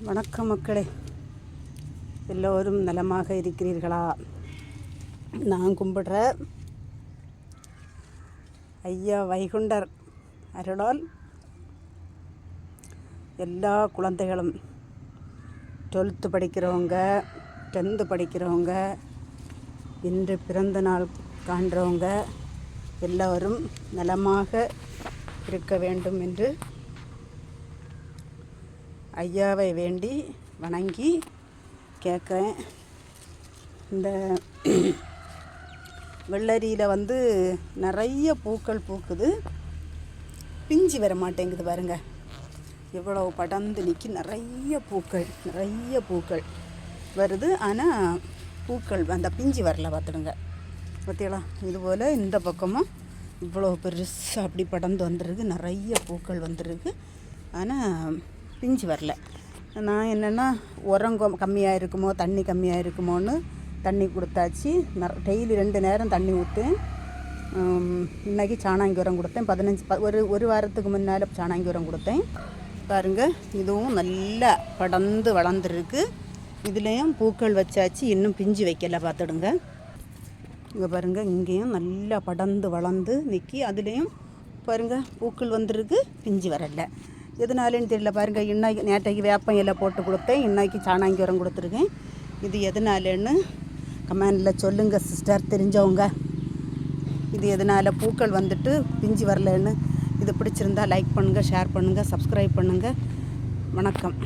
வணக்கம் மக்களே. எல்லோரும் நலமாக இருக்கிறீர்களா? நான் கும்பிடுற ஐயா வைகுண்டர் அருளால் எல்லா குழந்தைகளும் டுவெல்த்து படிக்கிறவங்க டென்த்து படிக்கிறவங்க இன்று பிறந்த நாள் காண்றவங்க எல்லோரும் நலமாக இருக்க வேண்டும் என்று ஐயாவை வேண்டி வணங்கி கேட்குறேன். இந்த வெள்ளரியில் வந்து நிறைய பூக்கள் பூக்குது. பிஞ்சு வர மாட்டேங்குது பாருங்க. எவ்வளவு படர்ந்து நிற்கி நிறைய பூக்கள் நிறைய பூக்கள் வருது. ஆனால் பூக்கள் அந்த பிஞ்சு வரல பார்த்துடுங்க பார்த்தீங்களா இதுபோல் இந்த பக்கமும் இவ்வளோ பெருசாக அப்படி படர்ந்து வந்துருக்கு. நிறைய பூக்கள் வந்துருக்கு. ஆனால் பிஞ்சு வரல. நான் என்னென்னா உரம் கொ- கம்மியாக இருக்குமோ தண்ணி கம்மியாக இருக்குமோன்னு தண்ணி கொடுத்தாச்சு. டெய்லி ரெண்டு நேரம் தண்ணி ஊற்றேன் இன்றைக்கி சாணாங்கி உரம் கொடுத்தேன். பதினஞ்சு ப ஒரு ஒரு வாரத்துக்கு முன்னால் சாணாங்கி உரம் கொடுத்தேன். பாருங்கள் இதுவும் நல்லா படர்ந்து வளர்ந்துருக்கு. இதுலேயும் பூக்கள் வச்சாச்சு. இன்னும் பிஞ்சு வைக்கல பார்த்துடுங்க. இங்கே பாருங்கள் இங்கேயும் நல்லா படர்ந்து வளர்ந்து நிற்கி அதுலேயும் பாருங்கள் பூக்கள் வந்திருக்கு. பிஞ்சு வரலை. எதனாலேன்னு தெரியல பாருங்கள் இன்னைக்கு நேற்றைக்கு வேப்பம் இலை போட்டு கொடுத்தேன். இன்னைக்கு சாணாங்கி உரம் கொடுத்துருக்கேன். இது எதனாலேன்னு கமெண்டில் சொல்லுங்கள் சிஸ்டர் தெரிஞ்சவங்க. இது எதனால் பூக்கள் வந்துட்டு பிஞ்சு வரலன்னு. இது பிடிச்சிருந்தா லைக் பண்ணுங்கள் ஷேர் பண்ணுங்கள் சப்ஸ்கிரைப் பண்ணுங்கள் வணக்கம்.